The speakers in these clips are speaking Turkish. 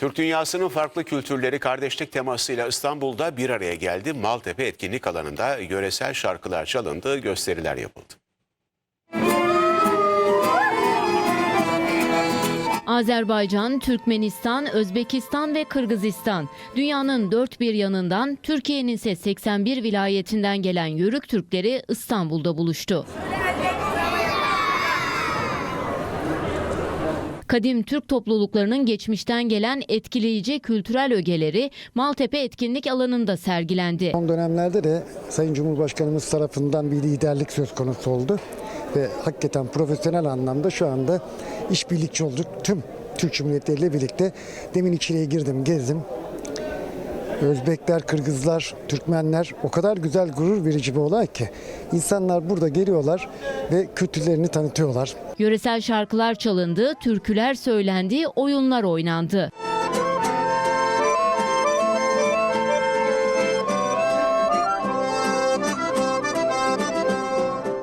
Türk dünyasının farklı kültürleri kardeşlik temasıyla İstanbul'da bir araya geldi. Maltepe etkinlik alanında yöresel şarkılar çalındı, gösteriler yapıldı. Azerbaycan, Türkmenistan, Özbekistan ve Kırgızistan. Dünyanın dört bir yanından, Türkiye'nin ise 81 vilayetinden gelen Yörük Türkleri İstanbul'da buluştu. Kadim Türk topluluklarının geçmişten gelen etkileyici kültürel ögeleri Maltepe etkinlik alanında sergilendi. Son dönemlerde de Sayın Cumhurbaşkanımız tarafından bir liderlik söz konusu oldu. Ve hakikaten profesyonel anlamda şu anda işbirlikçi olduk. Tüm Türk Cumhuriyeti ile birlikte demin içeriye girdim, gezdim. Özbekler, Kırgızlar, Türkmenler o kadar güzel gurur verici bir olay ki. insanlar burada geliyorlar ve kültürlerini tanıtıyorlar. Yöresel şarkılar çalındı, türküler söylendi, oyunlar oynandı.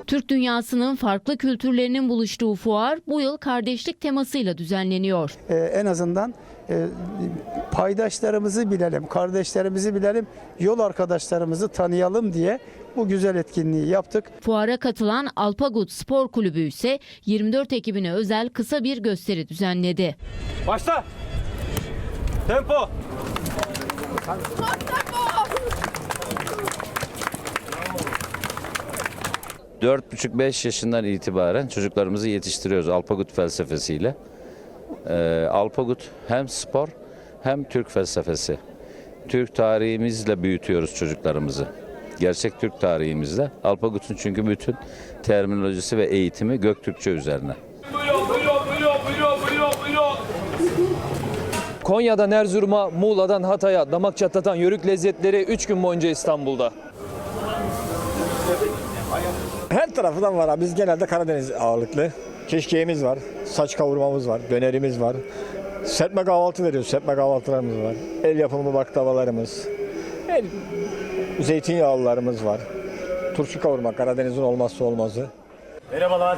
Türk dünyasının farklı kültürlerinin buluştuğu fuar bu yıl kardeşlik temasıyla düzenleniyor. Ee, en azından e, paydaşlarımızı bilelim, kardeşlerimizi bilelim, yol arkadaşlarımızı tanıyalım diye bu güzel etkinliği yaptık. Fuara katılan Alpagut Spor Kulübü ise 24 Ekim'ine özel kısa bir gösteri düzenledi. Başla! Tempo! Spor, tempo! 4,5-5 yaşından itibaren çocuklarımızı yetiştiriyoruz Alpagut felsefesiyle. Ee, Alpagut hem spor hem Türk felsefesi. Türk tarihimizle büyütüyoruz çocuklarımızı. Gerçek Türk tarihimizle. Alpagut'un çünkü bütün terminolojisi ve eğitimi Göktürkçe üzerine. Konya'dan Erzurum'a, Muğla'dan Hatay'a damak çatlatan yörük lezzetleri 3 gün boyunca İstanbul'da. Her tarafından var abi. Biz genelde Karadeniz ağırlıklı. Keşkeğimiz var, saç kavurmamız var, dönerimiz var. Serpme kahvaltı veriyoruz, serpme kahvaltılarımız var. El yapımı baklavalarımız. El, zeytinyağlılarımız var. Turşu kavurma Karadeniz'in olmazsa olmazı. Merhabalar.